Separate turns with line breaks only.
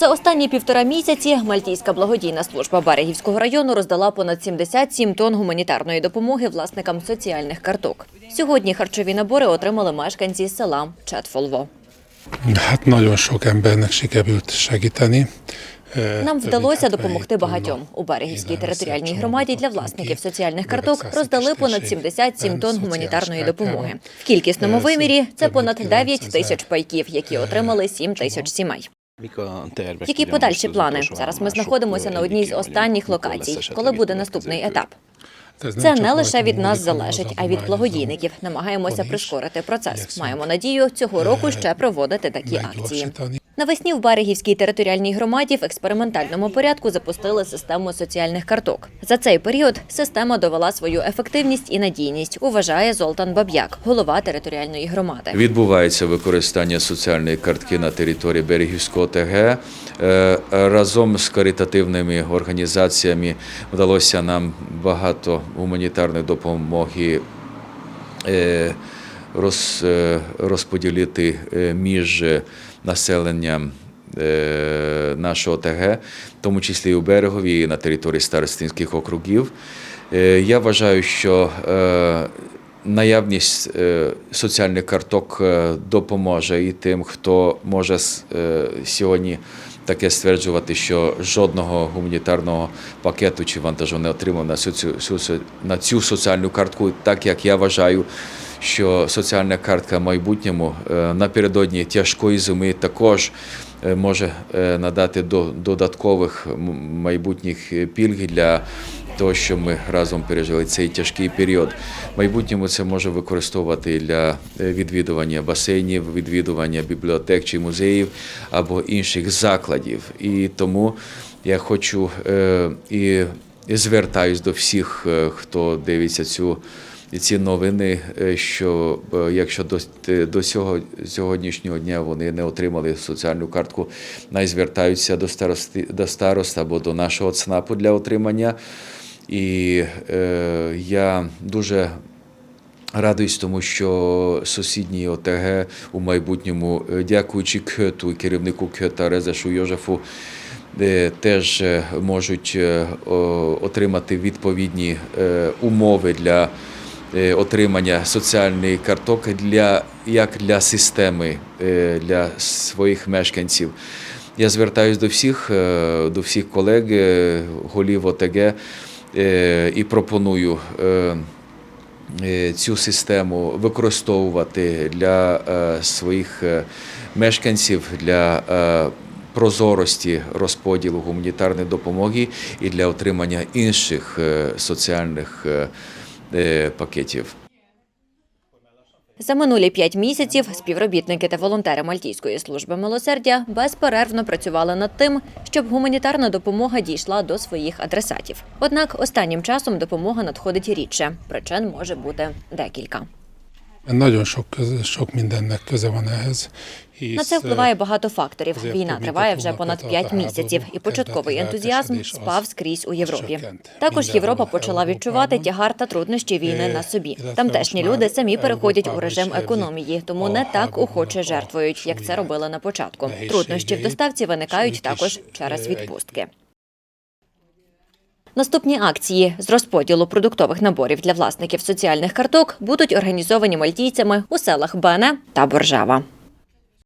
За останні півтора місяці Мальтійська благодійна служба Берегівського району роздала понад 77 тонн гуманітарної допомоги власникам соціальних карток. Сьогодні харчові набори отримали мешканці села Четфолво.
Е,
Нам вдалося допомогти багатьом. У Берегівській територіальній громаді для власників соціальних карток роздали понад
Кишкишин,
77 тонн гуманітарної допомоги. В кількісному
Е,
вимірі це понад 9 тисяч пайків, які отримали 7 тисяч сімей.
Які
подальші плани? Зараз ми знаходимося на одній з останніх локацій. Коли буде наступний етап? Це не лише від нас залежить, а від благодійників. Намагаємося прискорити процес. Маємо надію цього року ще проводити такі акції. Навесні в Берегівській територіальній громаді в експериментальному порядку запустили систему соціальних карток. За цей період система довела свою ефективність і надійність, уважає Золтан Баб'як, голова територіальної громади.
Відбувається використання соціальної картки на території Берегівського ТГ. Е, Разом з каритативними організаціями вдалося нам багато гуманітарної допомоги е, е, розподілити між населенням е, нашого ТГ, в тому числі і у Берегові, і на території старостинських округів. Е, Я вважаю, що е, наявність соціальних карток допоможе і тим, хто може сьогодні таке стверджувати, що жодного гуманітарного пакету чи вантажу не отримав на цю- на цю соціальну картку, так як я вважаю, що соціальна картка в майбутньому е, напередодні тяжкої зими також е, може е, надати до додаткових майбутніх пільг для того, що ми разом пережили цей тяжкий період. В майбутньому це може використовувати для відвідування басейнів, відвідування бібліотек чи музеїв або інших закладів. І тому я хочу і звертаюсь до всіх, хто дивиться цю. І ці новини, е, що е, якщо до, до цього сьогоднішнього дня вони не отримали соціальну картку, най звертаються до старости до старост або до нашого ЦНАПу для отримання. І е, я дуже радуюсь тому, що сусідній ОТГ у майбутньому, е, дякуючи КХЕТу і керівнику КХЕТа Резашу Йожефу, е, теж е, можуть е, отримати відповідні е, умови для е, отримання соціальної карток для, як для системи, е, для своїх мешканців. Я звертаюсь до всіх, е, до всіх колег, е, голів ОТГ е, і пропоную е, е, цю систему використовувати для е, своїх е, мешканців, для е, прозорості розподілу гуманітарної допомоги і для отримання інших е, соціальних е, е, пакетів.
За минулі п'ять місяців співробітники та волонтери Мальтійської служби милосердя безперервно працювали над тим, щоб гуманітарна допомога дійшла до своїх адресатів. Однак останнім часом допомога надходить рідше. Причин може бути декілька.
Nagyon sok, sok mindennek köze van ehhez. Hisz,
На це впливає багато факторів. Війна триває вже понад п'ять місяців, і початковий ентузіазм спав скрізь у Європі. Також Європа почала відчувати тягар та труднощі війни на собі. Тамтешні люди самі переходять у режим економії, тому не так охоче жертвують, як це робили на початку. Труднощі в доставці виникають також через відпустки. Наступні акції з розподілу продуктових наборів для власників соціальних карток будуть організовані мальтійцями у селах Бене та Боржава.